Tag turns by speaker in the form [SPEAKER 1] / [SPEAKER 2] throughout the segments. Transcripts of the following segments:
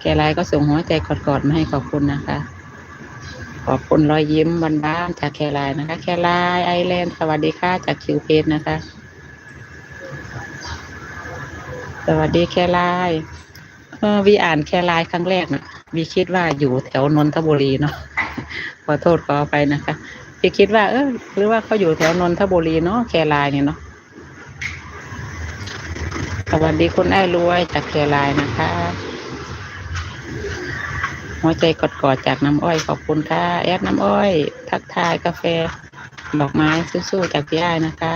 [SPEAKER 1] แครายก็ส่งหัวใจกอดๆมาให้ขอบคุณนะคะ ขอบคุณรอยยิ้มบานบ้านๆจากแครายนะคะ แครายไอแลนด์สวัสดีค่ะจากคิวเพจนะคะ สวัสดีแครายเออวีอ่านแครายครั้งแรกนะวีคิดว่าอยู่แถวนนทบุรีเนาะขอโทษขอไปนะคะวีคิดว่า เออหรือว่าเขาอยู่แถวนนทบุรีเนาะแครายเนี่ยเนาะ สวัสดีคุณไอ้รวยจากแครายนะคะ หัวใจกอดๆจากน้ำอ้อยขอบคุณค่ะ แอดน้ำอ้อย ทักทายกาแฟ ดอกไม้สู้ๆจากพี่อ้ายนะคะ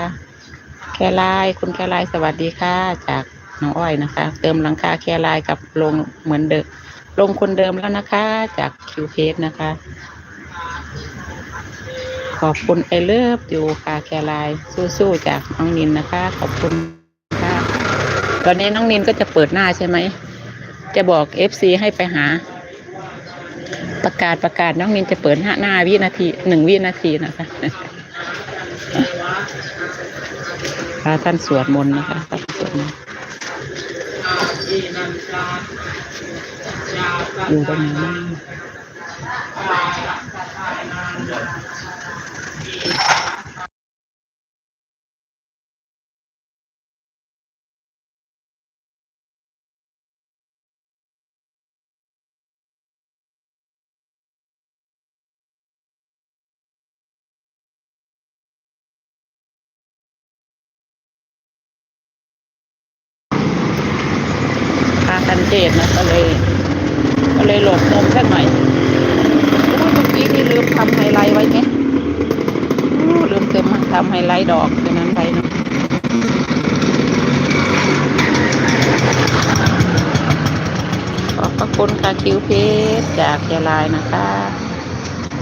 [SPEAKER 1] แคลายคุณแคลายสวัสดีค่ะจากน้องอ้อยนะคะ เติมหลังคาแคลายกับลงเหมือนเดิมลงคนเดิมแล้วนะคะ จากคิวเพสนะคะ ขอบคุณไอเลิฟอยู่ค่ะแคลายสู้ๆจากน้องนินนะคะ ขอบคุณ ตอนนี้น้องนินก็จะเปิดหน้าใช่ไหม จะบอกเอฟซีให้ไปหา ประกาศประกาศน้องนินจะเปิดหน้าหน้าวินาทีหนึ่งวินาทีนะคะพระท่านสวดมนต์นะคะท่านสวดมนต์อยู่ตรงไหนบ้าง เทศน์นะก็เลยก็เลยหลบมุมสักหน่อยโอ้ยเมื่อกี้นี่ลืมทำไฮไลท์ไว้เนี่ยโอ้ลืมเติมทำไฮไลท์ดอกตรงนั้นไปเนาะขอบพระคุณค่ะคิวเพชรจากยาลายนะคะ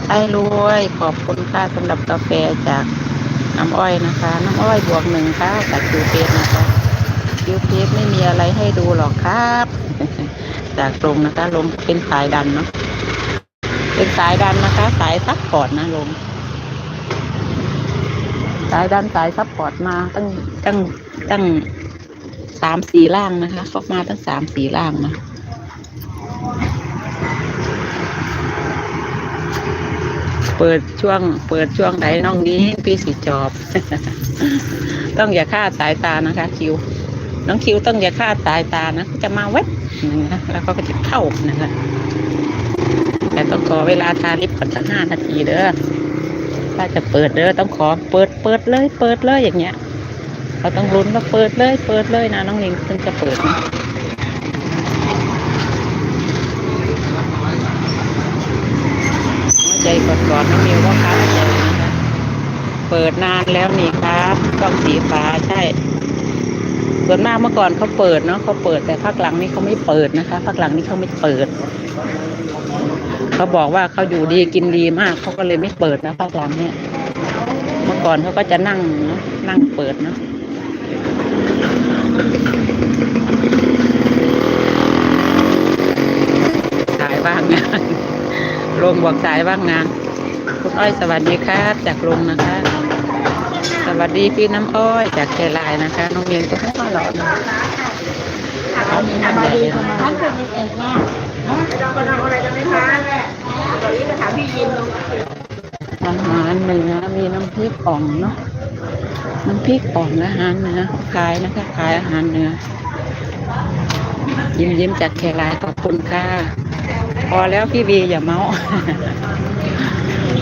[SPEAKER 1] ไอ้รวยขอบคุณค่ะสำหรับกาแฟจากน้ำอ้อยนะคะ น้ำอ้อยบวกหนึ่งค่ะจากคิวเพชรนะคะคิวเพชรไม่มีอะไรให้ดูหรอกครับ จากลงนะคะลงเป็นสายดันเนาะเป็นสายดันนะคะ สายซัพพอร์ตนะลงสายดันสายซัพพอร์ตมาตั้งตั้งตั้งสามสี่ล่างนะคะเขามาตั้งสามสี่ล่างนะเปิดช่วง เปิดช่วงไหนน้องนี้พี่สิจอบ ต้องอย่าคลาสายตานะคะ คิว น้องคิวต้องอย่าคลาดสายตานะจะมาเว็บนะแล้วก็จะเข้านะคะแต่ต้องขอเวลาทาลิปก่อนสักห้านาทีเด้อถ้าจะเปิดเด้อต้องขอเปิดเปิดเลย เปิดเลยอย่างเงี้ยเขาต้องลุ้นว่าเปิดเลย เปิดเลยนะน้องนิงถึงจะเปิดนะใจกอดๆน้องนิวก็ค้าใจนะคะเปิดนานแล้วนี่ครับกล้องสีฟ้าใช่ ส่วนมากเมื่อก่อนเขาเปิดเนาะเขาเปิดแต่ภาคหลังนี่เขาไม่เปิดนะคะภาคหลังนี่เขาไม่เปิด เขาบอกว่าเขาอยู่ดีกินดีมากเขาก็เลยไม่เปิดนะภาคหลังเนี่ยเมื่อก่อนเขาก็จะนั่งเนาะนั่งเปิดเนาะสายว่างงานลงบอกสายว่างงานคุณอ้อยสวัสดีครับจากลงนะคะ สวัสดีพี่น้ำอ้อยจากแครายนะคะ น้องเรียนก็ให้มาหล่อน
[SPEAKER 2] สวัสดีค่ะท่านเนเอกเนี่ยเราก็ทำอะไรกันไหมคะตอนนี้จะถามพี่ยินลง
[SPEAKER 1] อาหารเหนือมีน้ำพริกอ่องเนาะน้ำพริกอ่องอาหารเหนือขายนะคะขายอาหารเหนือยิ้มยิ้มจากแครายขอบคุณค่ะ พอแล้วพี่บีอย่าเมา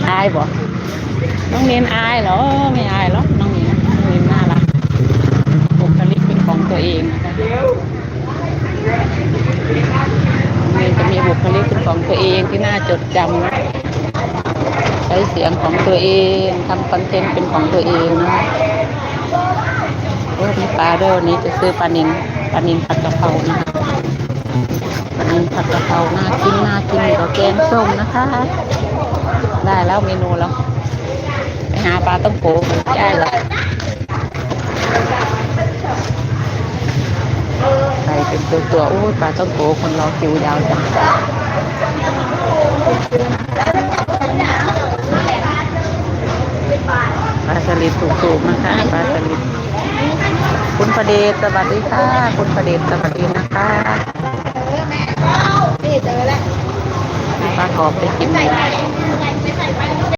[SPEAKER 1] อายบอก น้องเนียนอายเหรอไม่อายหรอกน้องเนียนน้องเนนน่ารักบุคลิกเป็นของตัวเองนะคะน้องเนียนจะมีบุคลิกเป็นของตัวเองที่น่าจดจำนะใช้เสียงของตัวเองทำคอนเทนต์เป็นของตัวเองนะโอ้มีปลาด้วยวันนี้จะซื้อปลานินปลานินผัดกะเพรานะคะปลานินผัดกะเพราน่ากินน่ากินกับแกงส้มนะคะ ได้แล้วเมนูแล้ว ปหาปลาต้องโกได้แล้วใส่เป็นตัวตัวโอ้ยปลาต้องโกคนรอคิวยาวจังปลาสลิดถูกๆนะคะปลาสลิดคุณประเดชสวัสดีค่ะ คุณประเดชสวัสดีนะคะออกไปกิน
[SPEAKER 2] ใส่ไปใส่ไป